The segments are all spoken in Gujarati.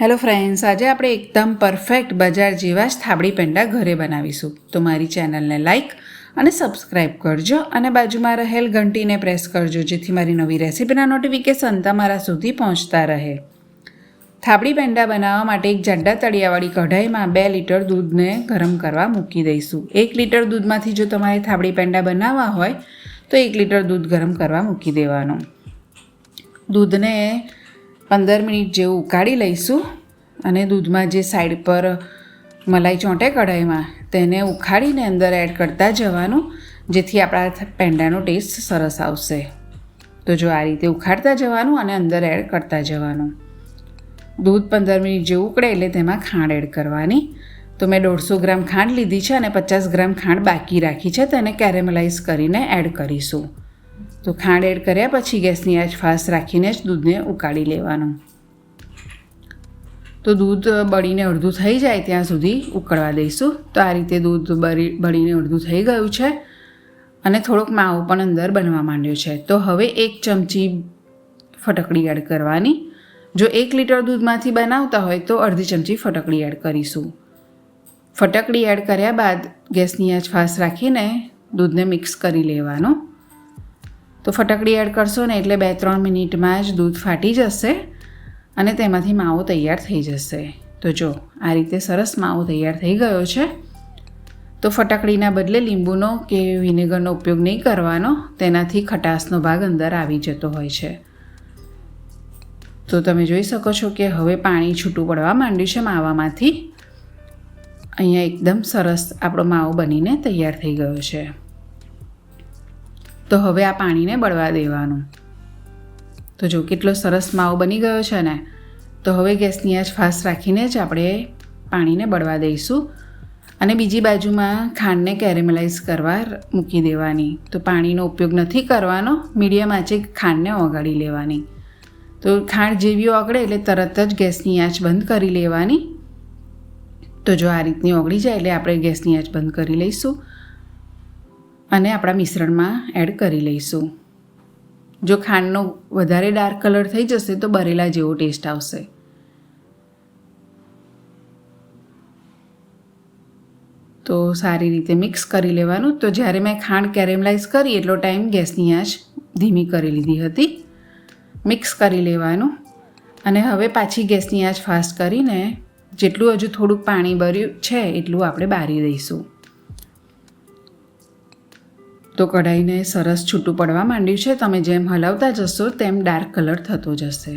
હેલો ફ્રેન્ડ્સ આજે આપણે એકદમ પરફેક્ટ બજાર જેવા જ થાબડી પેંડા ઘરે બનાવીશું. તો મારી ચેનલને લાઈક અને સબસ્ક્રાઈબ કરજો અને બાજુમાં રહેલ ઘંટીને પ્રેસ કરજો, જેથી મારી નવી રેસીપીના નોટિફિકેશન તમારા સુધી પહોંચતા રહે. થાબડી પેંડા બનાવવા માટે એક જાડા તળિયાવાળી કઢાઈમાં બે લીટર દૂધને ગરમ કરવા મૂકી દઈશું. એક લીટર દૂધમાંથી જો તમારે થાબડી પેંડા બનાવવા હોય, તો એક લીટર દૂધ ગરમ કરવા મૂકી દેવાનું. દૂધને પંદર મિનિટ જેવું ઉકાળી લઈશું અને દૂધમાં જે સાઈડ પર મલાઈ ચોંટે કઢાઈમાં, તેને ઉખાડીને અંદર એડ કરતા જવાનું, જેથી આપણા પેંડાનો ટેસ્ટ સરસ આવશે. તો જો આ રીતે ઉખાડતા જવાનું અને અંદર એડ કરતા જવાનું. દૂધ પંદર મિનિટ જેવું ઉકળે એટલે તેમાં ખાંડ એડ કરવાની. તો મેં દોઢસો ગ્રામ ખાંડ લીધી છે અને પચાસ ગ્રામ ખાંડ બાકી રાખી છે, તેને કેરેમલાઇઝ કરીને એડ કરીશું. તો ખાંડ એડ કર્યા પછી ગેસની આંચ ફાસ્ટ રાખીને જ દૂધને ઉકાળી લેવાનું. તો દૂધ બળીને અડધું થઈ જાય ત્યાં સુધી ઉકળવા દઈશું. તો આ રીતે દૂધ બળી બળીને અડધું થઈ ગયું છે અને થોડોક માવો પણ અંદર બનવા માંડ્યો છે. તો હવે એક ચમચી ફટકડી એડ કરવાની. જો એક લીટર દૂધમાંથી બનાવતા હોય તો અડધી ચમચી ફટકડી એડ કરીશું. ફટકડી એડ કર્યા બાદ ગેસની આંચ ફાસ્ટ રાખીને દૂધને મિક્સ કરી લેવાનું. તો ફટકડી એડ કરશો ને એટલે બે ત્રણ મિનિટમાં જ દૂધ ફાટી જશે અને તેમાંથી માવો તૈયાર થઈ જશે. તો જો, આ રીતે સરસ માવો તૈયાર થઈ ગયો છે. તો ફટકડીના બદલે લીંબુનો કે વિનેગરનો ઉપયોગ નહીં કરવાનો, તેનાથી ખટાશનો ભાગ અંદર આવી જતો હોય છે. તો તમે જોઈ શકો છો કે હવે પાણી છૂટું પડવા માંડ્યું છે માવામાંથી. અહીંયા એકદમ સરસ આપણો માવો બનીને તૈયાર થઈ ગયો છે. તો હવે આ પાણીને બળવા દેવાનું. તો જો કેટલો સરસ માવો બની ગયો છે ને, તો હવે ગેસની આંચ ફાસ્ટ રાખીને જ આપણે પાણીને બળવા દઈશું. અને બીજી બાજુમાં ખાંડને કેરેમલાઇઝ કરવા મૂકી દેવાની. તો પાણીનો ઉપયોગ નથી કરવાનો, મીડિયમ આંચે ખાંડને ઓગાળી લેવાની. તો ખાંડ જેવી ઓગળે એટલે તરત જ ગેસની આંચ બંધ કરી લેવાની. તો જો આ રીતની ઓગળી જાય એટલે આપણે ગેસની આંચ બંધ કરી લઈશું. અને આપણા મિશ્રણમાં એડ કરી લઈશું. જો ખાંડનો વધારે ડાર્ક કલર થઈ જશે તો બરેલા જેવો ટેસ્ટ આવશે. તો સારી રીતે મિક્સ કરી લેવાનું. તો જ્યારે મેં ખાંડ કેરેમલાઇઝ કરી, એટલો ટાઈમ ગેસની આંચ ધીમી કરી લીધી હતી. મિક્સ કરી લેવાનું. અને હવે પાછી ગેસની આંચ ફાસ્ટ કરીને જેટલું હજુ થોડુંક પાણી ભર્યું છે, એટલું આપણે બારી દઈશું. તો કઢાઈને સરસ છૂટું પડવા માંડ્યું છે. તમે જેમ હલાવતા જશો, તેમ ડાર્ક કલર થતો જશે.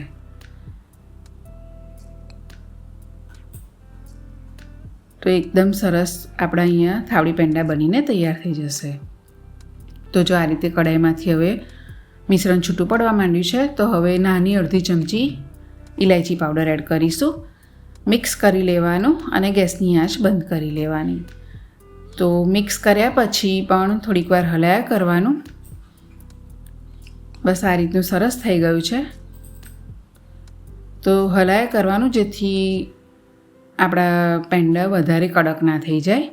તો એકદમ સરસ આપણા અહીંયા થાવડી પેંડા બનીને તૈયાર થઈ જશે. તો જો આ રીતે કઢાઈમાંથી હવે મિશ્રણ છૂટું પડવા માંડ્યું છે, તો હવે નાની અડધી ચમચી ઇલાયચી પાવડર એડ કરીશું. મિક્સ કરી લેવાનું અને ગેસની આંચ બંધ કરી લેવાની. તો મિક્સ કર્યા પછી પણ થોડીક વાર હલાયા કરવાનું. બસ આ રીતનું સરસ થઈ ગયું છે. તો હલાયા કરવાનું જેથી આપણા પેંડા વધારે કડક ના થઈ જાય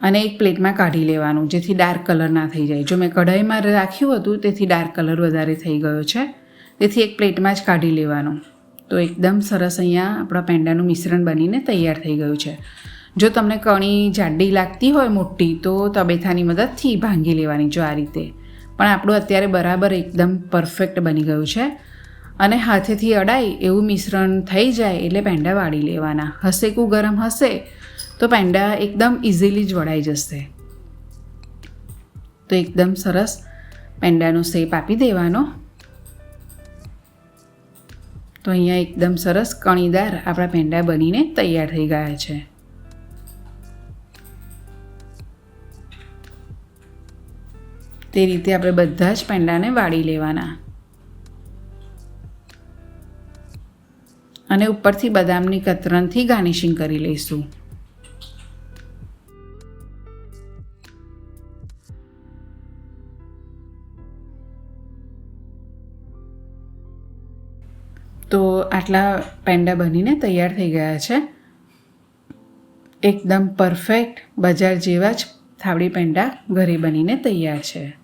અને એક પ્લેટમાં કાઢી લેવાનું જેથી ડાર્ક કલર ના થઈ જાય. જો મેં કઢાઈમાં રાખ્યું હતું તેથી ડાર્ક કલર વધારે થઈ ગયો છે. તેથી એક પ્લેટમાં જ કાઢી લેવાનું. તો એકદમ સરસ અહીંયા આપણા પેંડાનું મિશ્રણ બનીને તૈયાર થઈ ગયું છે. જો તમને કણી જાડી લાગતી હોય મોટી, તો તબેથાની મદદથી ભાંગી લેવાની જો આ રીતે. પણ આપણું અત્યારે બરાબર એકદમ પરફેક્ટ બની ગયું છે. અને હાથેથી અડાય એવું મિશ્રણ થઈ જાય એટલે પેંડા વાળી લેવાના. હસેકું ગરમ હશે તો પેંડા એકદમ ઇઝીલી જ વળાઈ જશે. તો એકદમ સરસ પેંડાનો શેપ આપી દેવાનો. તો અહીંયા એકદમ સરસ કણીદાર આપણા પેંડા બનીને તૈયાર થઈ ગયા છે. તે રીતે આપણે બધા જ પેંડાને વાળી લેવાના. અને ઉપરથી બદામની કતરનથી ગાર્નિશિંગ કરી લઈશું. તો આટલા પેંડા બનીને તૈયાર થઈ ગયા છે. એકદમ પરફેક્ટ બજાર જેવા જ થાવડી પેંડા ઘરે બનીને તૈયાર છે.